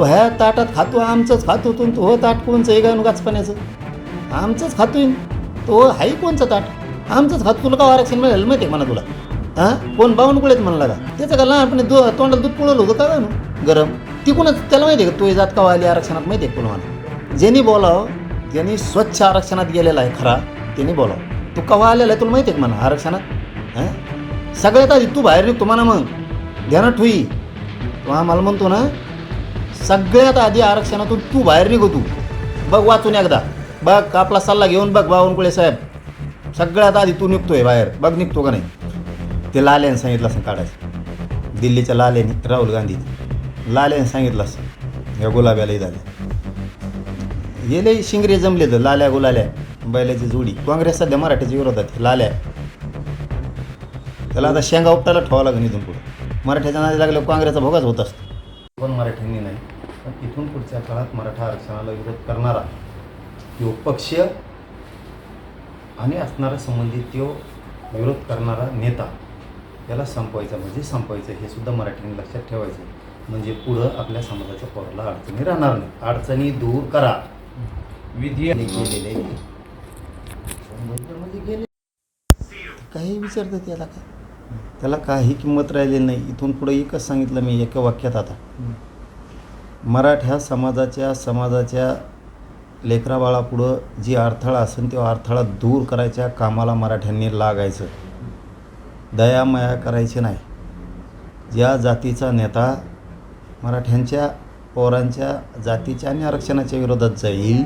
तो ह्या ताटात खातो आमचंच खातो तू तो हो ताट कोणचं? आहे का गाचपाण्याचं आमचंच खातोय. तो हाही कोणचं ताट? आमचंच खातो. तुला का आरक्षण मिळालं माहिती आहे मला तुला? हां? कोण बावन्न कुळेत म्हणला का? त्याचं का लहानपणी दु तोंडाला दूध पुळवलं होतं का गाणं गरम. तिकूनच त्याला माहिती आहे का? तो जात का आली आरक्षणात? माहिती आहे कोण मला ज्यांनी बोलावं ज्यांनी स्वच्छ आरक्षणात गेलेला आहे खरा त्यांनी बोलावं. तू कवा आलेला आहे तुला माहिती आहे का म्हणा आरक्षणात? हां? सगळ्यात आधी तू बाहेर निघतो म्हणा मग. ध्यानात ठुई तू आम्हाला म्हणतो ना सगळ्यात आधी आरक्षणातून तू बाहेर निघो तू. बघ वाचून एकदा. बघ आपला सल्ला घेऊन बघ बावनकुळे साहेब. सगळ्यात आधी तू निघतोय बाहेर. बघ निघतो का नाही. ते लाल्याने सांगितलं असं काढायचं. दिल्लीच्या लाल्याने राहुल गांधी लाल्याने सांगितलं असं. या गुलाब्यालाही झालं. गेले शिंगरे जमले तर लाल्या गुलाल्या बैलाची जोडी. काँग्रेस सध्या मराठीच्या विरोधात आहे, लाल्या. त्याला आता शेंगा उपटायला ठेवावं लागेल इथून पुढे. मराठ्याच्या नादी लागल्यावर काँग्रेसचा भोगाच होत असतो. पण मराठ्यांनी नाही. पण इथून पुढच्या काळात मराठा आरक्षणाला विरोध करणारा तो पक्ष आणि असणारा संबंधित तो विरोध करणारा नेता त्याला संपवायचा म्हणजे संपवायचं. हे सुद्धा मराठ्यांनी लक्षात ठेवायचं. म्हणजे पुढं आपल्या समाजाच्या पोराला अडचणी राहणार नाही अडचणी दूर करा. विधी गेलेले म्हणजे गेले. काही विचारतं त्याला काय? त्याला काही किंमत राहिली नाही. इथून पुढे एकच सांगितलं मी एका वाक्यात आता. मराठ्या समाजाच्या समाजाच्या लेकराबाळापुढं जी अडथळा असेल तो अडथळा दूर करायच्या कामाला मराठ्यांनी लागायचं. दयामया करायची नाही. ज्या जातीचा नेता मराठ्यांच्या पोरांच्या जातीच्या आणि आरक्षणाच्या विरोधात जाईल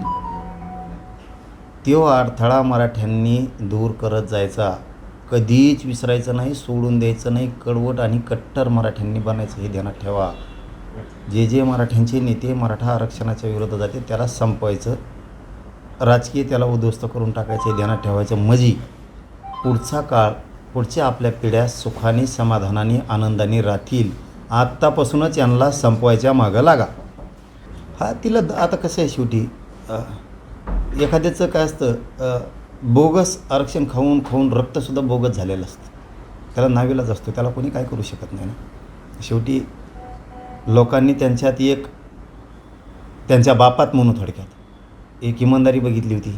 तो अडथळा मराठ्यांनी दूर करत जायचा. कधीच विसरायचं नाही सोडून द्यायचं नाही कडवट आणि कट्टर मराठ्यांनी बनायचं हे ध्यानात ठेवा. जे जे मराठ्यांचे नेते मराठा आरक्षणाच्या विरोधात जाते त्याला संपवायचं. राजकीय त्याला उद्ध्वस्त करून टाकायचं ध्यानात ठेवायचं. मजी पुढचा काळ पुढच्या आपल्या पिढ्या सुखाने समाधानाने आनंदाने राहतील. आत्तापासूनच यांना संपवायच्या मागं लागा. हा तिला द- आता कसं आहे शेवटी? एखाद्याचं काय असतं? बोगस आरक्षण खाऊन खाऊन रक्तसुद्धा बोगस झालेलं असतं. त्याला नावीलाच असतो. त्याला कोणी काय करू शकत नाही ना? शेवटी लोकांनी त्यांच्यात एक त्यांच्या बापात म्हणून थोडक्यात. एक इमानदारी बघितली होती.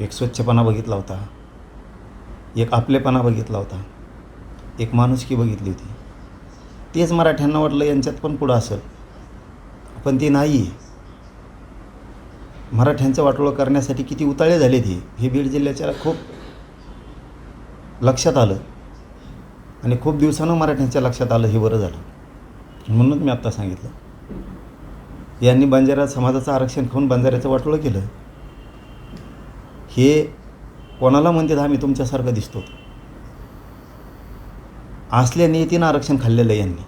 एक स्वच्छपणा बघितला होता. एक आपलेपणा बघितला होता. एक माणुसकी बघितली होती. तेच मराठ्यांना वाटलं यांच्यात पण पुढं असेल. पण ते नाही मराठ्यांचं वाटोळं करण्यासाठी किती उताळे झाले ते हे बीड जिल्ह्याच्या खूप लक्षात आलं. आणि खूप दिवसानं मराठ्यांच्या लक्षात आलं हे बरं झालं. म्हणूनच मी आत्ता सांगितलं. यांनी बंजारा समाजाचं आरक्षण खाऊन बंजाऱ्याचं वाटोळं केलं. हे कोणाला म्हणतात आम्ही तुमच्यासारखं दिसतो. असल्या नेतीनं आरक्षण खाल्लेलं आहे यांनी.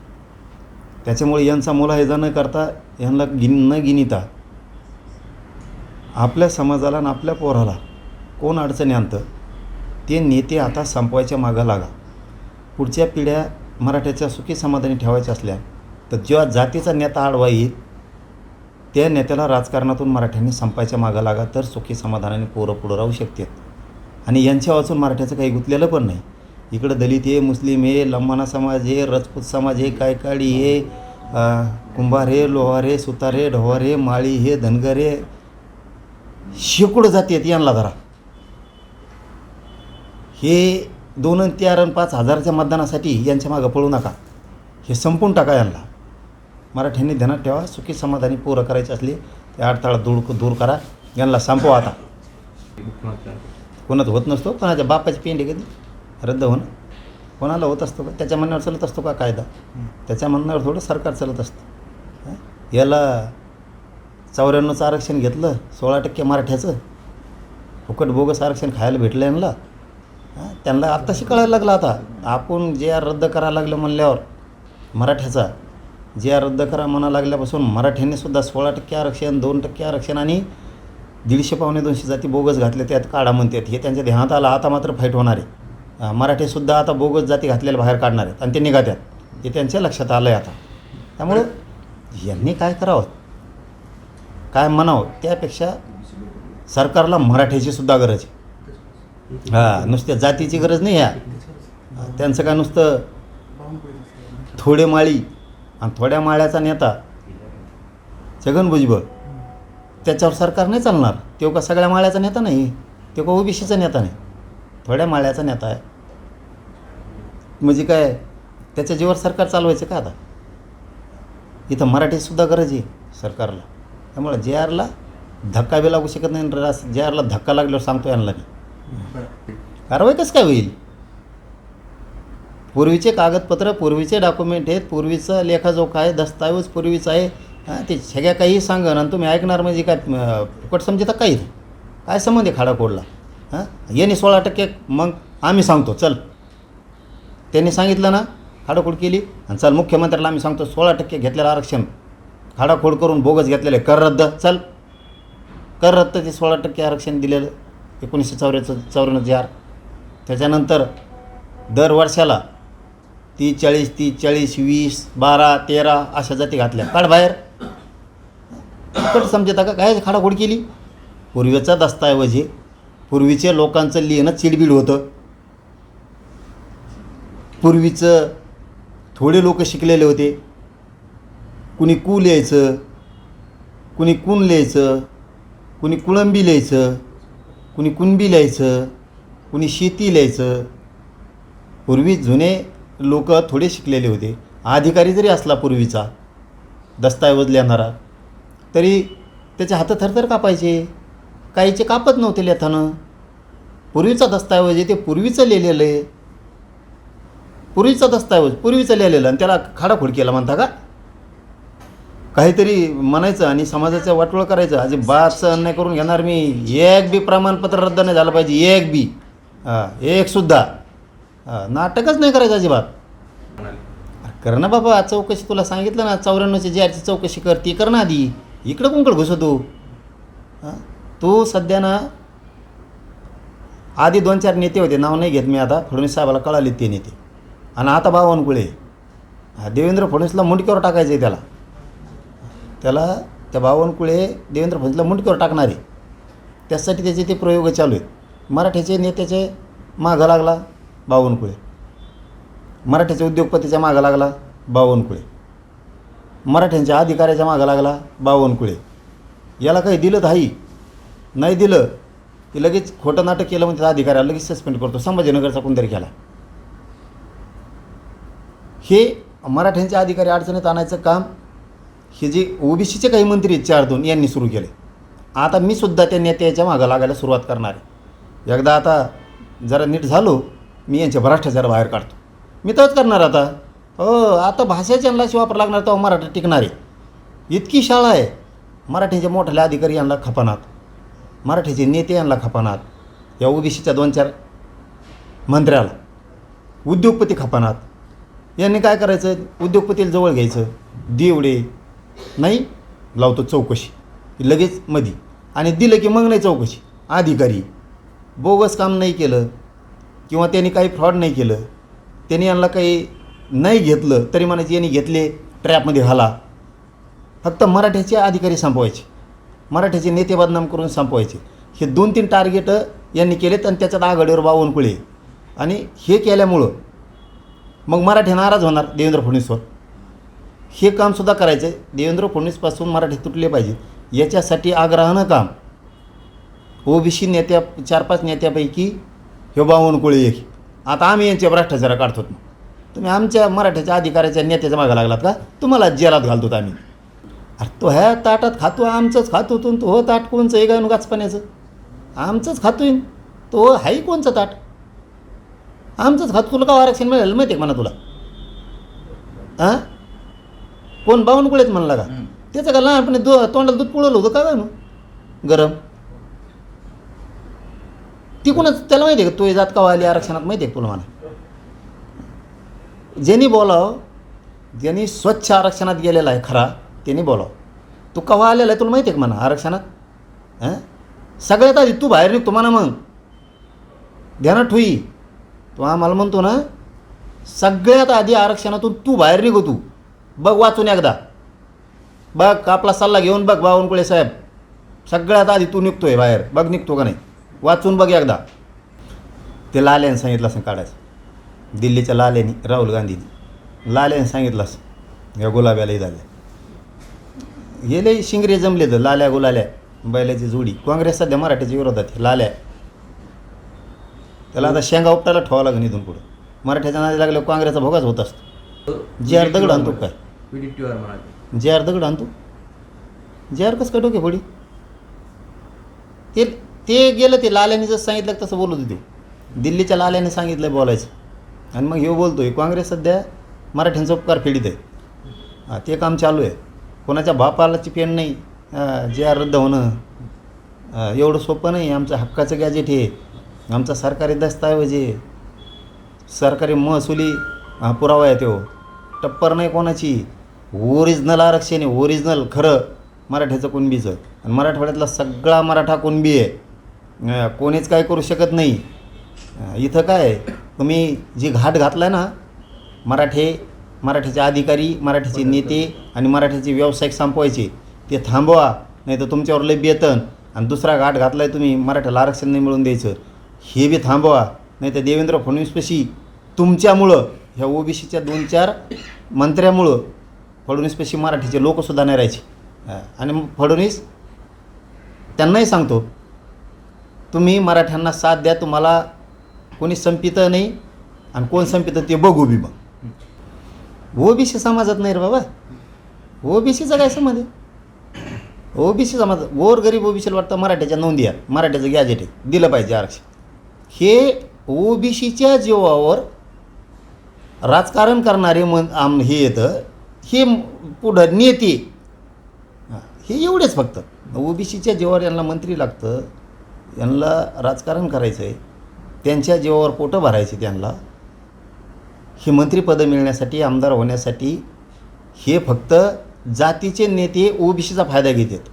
त्याच्यामुळे यांचा मुलाहिजा न करता यांना गिन न गिनिता आपल्या समाजाला आणि आपल्या पोराला कोण अडचणी आणतं ते नेते आता संपवायच्या मागं लागा. पुढच्या पिढ्या मराठ्याच्या सुखी समाधानी ठेवायच्या असल्या तर जेव्हा जातीचा नेता आडवा येईल त्या नेत्याला राजकारणातून मराठ्यांनी संपायच्या मागं लागा तर सुखी समाधानाने पोरं पुढं राहू शकतात. आणि यांच्या वाचून मराठ्याचं काही गुंतलेलं पण नाही. इकडं दलित आहे मुस्लिम आहे लंबाना समाज आहे रजपूत समाज आहे कायकाडी आहे कुंभार आहे लोहार आहे सुतार आहे ढोवार आहे माळी हे धनगर आहे शेकडो जाती आहेत यांना धरा हे दोन चार आणि पाच हजारच्या मतदानासाठी यांच्या मागं पळू नका. हे संपून टाका यांना. मराठ्यांनी ध्यानात ठेवा. सुखी समाधानी पोरं करायची असली ते अडथळा दूर दूर करा. यांना संपवा आता. कोणाचं होत नसतो. कोणाच्या बापाची पेंडी कधी? रद्द होणं. कोणाला होत असतो का त्याच्या म्हणण्यावर चालत असतो का कायदा? त्याच्या म्हणण्यावर थोडं सरकार चालत असतं. याला चौऱ्याण्णवचं आरक्षण घेतलं सोळा टक्के मराठ्याचं. फुकट बोगस आरक्षण खायला भेटलं यांना. त्यांना आत्ताशी कळायला लागलं आता. आपण जे आर रद्द करायला लागलं म्हणल्यावर मराठ्याचा जे आर रद्द करा म्हणा लागल्यापासून मराठ्यांनीसुद्धा सोळा टक्के आरक्षण दोन टक्के आरक्षण आणि दीडशे पावणे दोनशे जाती बोगस घातले त्यात काढा म्हणतात. हे त्यांच्या ध्यानात आलं आता मात्र फाईट होणार आहे. मराठीसुद्धा आता बोगस जाती घातलेल्या बाहेर काढणार आहेत आणि ते निघात्यात. हे त्यांच्या लक्षात आलं आहे आता. त्यामुळं यांनी काय करावं? काय म्हणावं? त्यापेक्षा सरकारला मराठीची सुद्धा गरज आहे. हां नुसत्या जातीची गरज नाही ह्या त्यांचं काय नुसतं थोडे माळी आणि थोड्या माळ्याचा नेता छगन भुजबळ त्याच्यावर सरकार नाही चालणार. तो का सगळ्या माळ्याचा नेता नाही तो का ओबीसीचा नेता नाही. थोड्या माळ्याचा नेता आहे. म्हणजे काय त्याच्या जीवर सरकार चालवायचं का आता? इथं मराठीसुद्धा गरज आहे सरकारला. त्यामुळे जे आरला धक्का बी लागू शकत नाही जे आरला धक्का लागल्यावर सांगतो यांना मी कारवाई कसं काय होईल? पूर्वीचे कागदपत्र पूर्वीचे डॉक्युमेंट आहेत पूर्वीचं लेखाजोखा आहे दस्तावेज पूर्वीचं आहे हां ते सगळ्या काही सांगा आणि तुम्ही ऐकणार म्हणजे काय फुकट समजता काही? काय संबंध आहे खाडाखोडला? हां? यांनी सोळा टक्के मग आम्ही सांगतो चल. त्यांनी सांगितलं ना खाडाखोड केली आणि चल मुख्यमंत्र्याला आम्ही सांगतो सोळा टक्के घेतलेलं आरक्षण. खाडाखोड करून बोगस घेतलेले कर रद्द चल. कर रद्द ते सोळा टक्के आरक्षण दिलेलं एकोणीसशे चौऱ्याचं चौऱ्याण्णव जे त्याच्यानंतर दर वर्षाला तीस चाळीस तीस चाळीस वीस बारा तेरा अशा जाती घातल्या. काढ बाहेर. फुकट समजता का? काय खाडाखोड केली? पूर्वीचा दस्ताऐवज पूर्वीच्या लोकांचं लिहिणं चिडबिड होतं. पूर्वीचं थोडे लोक शिकलेले होते. कुणी कू लिहायचं कुणी कुण लिहायचं कुणी कुळंबी लिहायचं कुणी कुणबी लिहायचं कुणी शेती लिहायचं. पूर्वी जुने लोक थोडे शिकलेले होते. अधिकारी जरी असला पूर्वीचा दस्ताऐवज लिहिणारा तरी त्याचे हात थरथर कापायचे. काहीचे कापत नव्हते लेथानं पूर्वीचा दस्ताऐवज आहे ते पूर्वीचं लिहिलेलं आहे. पूर्वीचा दस्ताऐवज पूर्वीचं लिहिलेलं आणि त्याला खाडाखोड केला म्हणता का? काहीतरी म्हणायचं आणि समाजाचं वाटोळ करायचं. अजिबातचं अन्याय करून घेणार मी. एक बी प्रमाणपत्र रद्द नाही झालं पाहिजे. एक बी. हां एकसुद्धा नाटकच नाही करायचं अजिबात. कर ना बाबा चौकशी तुला सांगितलं ना चौऱ्याण्णवची जी आरची चौकशी कर ती कर ना आधी. इकडं कोणकडं घुसतो हां तू सध्या ना आधी दोन चार नेते होते नाव नाही घेत मी आता फडणवीस साहेबाला कळाले ते नेते. आणि आता बावनकुळे हा देवेंद्र फडणवीसला मुंडक्यावर टाकायचं आहे त्याला. त्याला त्या बावनकुळे देवेंद्र फडणवीसला मुंडक्यावर टाकणार आहे. त्यासाठी त्याचे ते प्रयोग चालू आहेत. मराठीचे नेत्याचे मागं लागला. बावनकुळे. मराठीच्या उद्योगपतीच्या मागं लागला बावनकुळे. मराठ्यांच्या अधिकाऱ्याच्या मागं लागला बावनकुळे. याला काही दिलं नाही नाही दिलं की लगेच खोटं नाटक केलं म्हणजे त्या अधिकाऱ्याला लगेच सस्पेंड करतो. संभाजीनगरचा कोणतरी केला. हे मराठ्यांचे अधिकारी अडचणीत आणायचं काम हे जे ओबीसीचे काही मंत्री आहेत चार दोन यांनी सुरू केले आता मी सुद्धा त्या नेत्याच्या मागं लागायला सुरुवात करणार आहे. एकदा आता जरा नीट झालो मी यांच्या भ्रष्टाचार बाहेर काढतो. मी तोच करणार आता. हो आता भाषेच्या यांना वापर लागणार तेव्हा मराठी टिकणार आहे. इतकी शाळा आहे. मराठीचे मोठाले अधिकारी यांना खपानात. मराठीचे नेते यांना खपानात. या ओबीसीच्या दोन चार मंत्र्याला. उद्योगपती खपानात. यांनी काय करायचं? उद्योगपतीला जवळ घ्यायचं. देवडे. नाही लावतो चौकशी. लगेच मधी. आणि दिलं की मग नाही चौकशी. अधिकारी. बोगस काम नाही केलं. किंवा त्यांनी काही फ्रॉड नाही केलं त्यांनी यांना काही नाही घेतलं तरी म्हणायचे यांनी घेतले ट्रॅपमध्ये घाला. फक्त मराठ्याचे अधिकारी संपवायचे. मराठ्याचे नेते बदनाम करून संपवायचे. हे दोन तीन टार्गेट यांनी केलेत आणि त्याच्यात आघाडीवर बावनकुळे आणि हे केल्यामुळं मग मराठी नाराज होणार देवेंद्र फडणवीसवर. हे कामसुद्धा करायचं आहे देवेंद्र फडणवीसपासून मराठी तुटले पाहिजे. याच्यासाठी आग्रहानं काम. ओबीसी नेत्या चार पाच नेत्यापैकी हे बावनकुळे एक. आता आम्ही यांच्या भ्रष्टाचार काढतो तुम्ही आमच्या मराठ्याच्या अधिकाऱ्याच्या नेत्याच्या मागं लागलात का? तुम्हाला जेलात घालतो आम्ही. अरे तो ह्या ताटात खातो आमचंच खातो तू तो हो ताट कोणचं? आहे का गाचपाण्याचं आमचंच खातोय तो हाही कोणचं ताट? आमचंच खातो. तुला का आरक्षण मिळालं माहिती आहे म्हणा तुला? हां कोण बावनकुळेच म्हणला का? त्याचं का लहानपणी दो तोंडाला दूध पुळवलं होतं का गाणं? गरम. ती कोणाच त्याला माहिती आहे का तू जात का आली आरक्षणात माहिती आहे तुला म्हणा ज्यांनी बोलावं ज्यांनी स्वच्छ आरक्षणात गेलेला आहे खरा त्यांनी बोलावं. तू कवा आलेला आहे तुला माहिती आहे का म्हणा आरक्षणात? हां? सगळ्यात आधी तू बाहेर निघतो म्हणा मग. ध्यानात ठुई तू आम्हाला म्हणतो ना सगळ्यात आधी आरक्षणातून तू बाहेर निघो तू. बघ वाचून एकदा. बघ आपला सल्ला घेऊन बघ बावनकुळे साहेब. सगळ्यात आधी तू निघतोय बाहेर. बघ निघतो का नाही? वाचून बघ एकदा. ते लाल्याने सांगितलं असं काढायचं. दिल्लीच्या लाल्याने राहुल गांधीनी लाल्याने सांगितलं असं. या गुलाब्यालाही झाल्या हे शिंगरे जमले तर लाल्या गुलाल्या बैलाची जोडी. काँग्रेस सध्या मराठीच्या विरोधात आहे, लाल्या. त्याला आता शेंगा उपटायला ठेवावं लागेल इथून पुढं. मराठ्याच्या नादी लागल्यावर काँग्रेसचा भोगाच होत असतो. जे आर दगड आणतो काय? जे आर दगड आणतो? जे आर कसं काय फोडी? ते ते गेलं ते लाल्याने जसं सांगितलं तसं बोलत होते. दिल्लीच्या लाल्याने सांगितलं बोलायचं. आणि मग हे बोलतोय काँग्रेस सध्या मराठ्यांचा उपकार फेडीत आहे. हां ते काम चालू आहे. कोणाच्या बापालाची पेन नाही जे आर रद्द होणं एवढं सोपं नाही. आमचं हक्काचं गॅजेट हे आमचा सरकारी दस्तऐवज आहे सरकारी महसुली पुरावा आहे तो. टप्पर नाही कोणाची. ओरिजिनल आरक्षण आहे ओरिजिनल खरं मराठ्याचं कुणबीचं. आणि मराठवाड्यातला सगळा मराठा कुणबी आहे. कोणीच काय करू शकत नाही. इथं काय तुम्ही जी घाट घातला ना मराठे मराठीचे अधिकारी मराठीचे नेते आणि मराठीचे व्यावसायिक संपवायचे ते थांबवा नाही तर तुमच्यावर लय बेतन. आणि दुसरा घाट घातला आहे तुम्ही मराठ्याला आरक्षण नाही मिळून द्यायचं. हे बी थांबवा नाही तर देवेंद्र फडणवीसपाशी तुमच्यामुळं ह्या ओबीसीच्या दोन चार मंत्र्यामुळं फडणवीसपाशी मराठीचे लोकसुद्धा नाही राहायचे. आणि मग फडणवीस त्यांनाही सांगतो तुम्ही मराठ्यांना साथ द्या तुम्हाला कोणी संपितं नाही आणि कोण संपितं ते बघू बी बघ ओबीसी समाजात नाही रे बाबा. ओबीसीचा काय संबंध आहे? ओबीसी समाज गोर गरीब ओबीसीला वाटतं मराठ्याच्या नोंदी या मराठ्याचं गॅजेट आहे दिलं पाहिजे आरक्षण. हे ओबीसीच्या जीवावर राजकारण करणारे मन आम हे येतं हे पुढं नेते. हां, हे एवढेच फक्त. ओबीसीच्या जीवावर यांना मंत्री लागतं. यांना राजकारण करायचं आहे त्यांच्या जीवावर पोटं भरायचे त्यांना हे मंत्रिपदं मिळण्यासाठी आमदार होण्यासाठी हे फक्त जातीचे नेते ओबीसीचा फायदा घेतात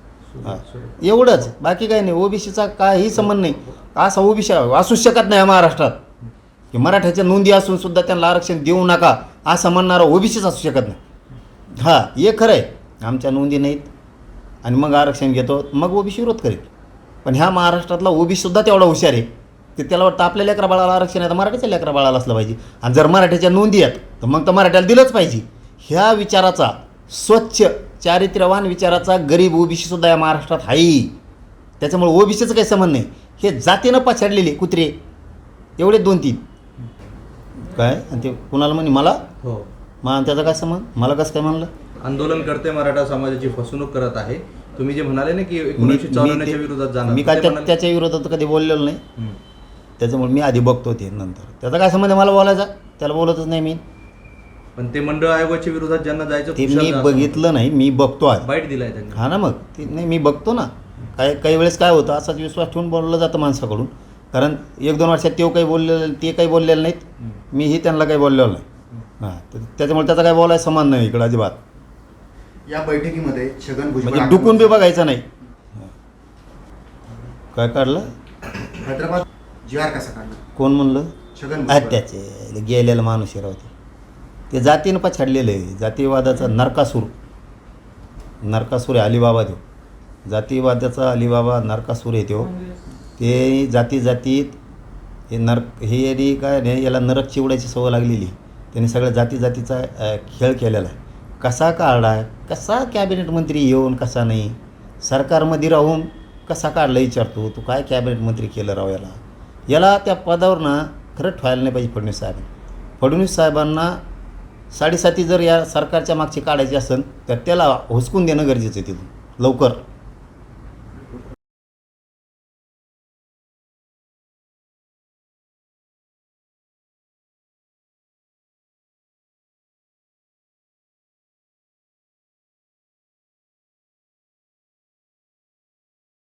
हां. एवढंच बाकी काही नाही ओबीसीचा काही संबंध नाही. असा ओबीसी असूच शकत नाही महाराष्ट्रात. की मराठ्याच्या नोंदी असून सुद्धा त्यांना आरक्षण देऊ नका असं म्हणणारा ओबीसीच असू शकत नाही. हां हे खरं आहे. आमच्या नोंदी नाहीत. आणि मग आरक्षण घेतो मग ओबीसी विरोध करेल पण ह्या महाराष्ट्रातला ओबीसीसुद्धा तेवढा हुशार आहे. की त्याला वाटतं आपल्या लेकरा बाळाला आरक्षण आहे तर मराठीच्या लेकरा बाळाला असलं पाहिजे. आणि जर मराठीच्या नोंदी आहेत तर मग तर मराठ्याला दिलंच पाहिजे. ह्या विचाराचा स्वच्छ चारित्र्यवान विचाराचा गरीब ओबीसीसुद्धा या महाराष्ट्रात आहे त्याच्यामुळे ओबीसीचं काही संबंध नाही. हे जातीनं पछाडलेले कुत्रे एवढे दोन तीन. काय? आणि ते कुणाला म्हणे? मला? हो. मग त्याचा काय संबंध? मला कसं काय म्हणलं? आंदोलन करते मराठा समाजाची फसवणूक करत आहे. तुम्ही जे म्हणाले ना की एकोणीसशे चौऱ्याण्णवच्या विरोधात जाणार. मी काय ते त्या- म्हणाले- त्याच्या विरोधात कधी बोललेलो नाही. हम्म. त्याच्यामुळे मी आधी बघतो ते नंतर. त्याचा काय संबंध आहे मला बोलायचा? त्याला बोलतच नाही मी. पण ते मंडळ आयोगाच्या विरोधात ज्यांना जायचं ते खुशाल मी जा असं बघितलं नाही मी बघतो आधी बाईट दिलाय त्यांनी. हा ना मग. ते नाही मी बघतो ना. काय काही वेळेस काय होतं असाच विश्वास ठेवून बोललं जातं माणसाकडून. कारण एक दोन वर्षात ते काही बोललेलं ते काही बोललेलं नाहीत. मीही त्यांना काही बोललेलो नाही. हां तर त्याच्यामुळे त्याचा काही बोलायचा समान नाही इकडं अजिबात. या बैठकीमध्ये छगन भुजबळ म्हणजे डुकून बी बघायचं नाही. काय काढलं? हैदराबाद जी आर कसा काढला? कोण म्हणलं? छगन भुजबळ. त्याचे गेलेलं माणूस राहते ते. जातीनं पछाडलेलं आहे. जातीवादाचा नरकासूर. नरकासूर आहे अलिबाबा तो जातीवादाचा अलिबाबा नरकासूर आहे तो ते जाती जातीत हे नर हे याने काय नाही याला नरक चिवडायची सवय लागलेली. त्यांनी सगळ्या जाती जातीचा अ, खेळ केलेला आहे. कसा काढला आहे? कसा कॅबिनेट मंत्री येऊन कसा नाही? सरकारमध्ये राहून कसा काढला विचारतो तू? काय कॅबिनेट मंत्री केलं राव याला? याला त्या पदावर ना खरं ठेवायला नाही पाहिजे फडणवीस साहेब फडणवीस साहेबांना साडेसाती जर या सरकारच्या मागची काढायची असेल तर त्याला हुसकून देणं गरजेचं आहे तिथून लवकर.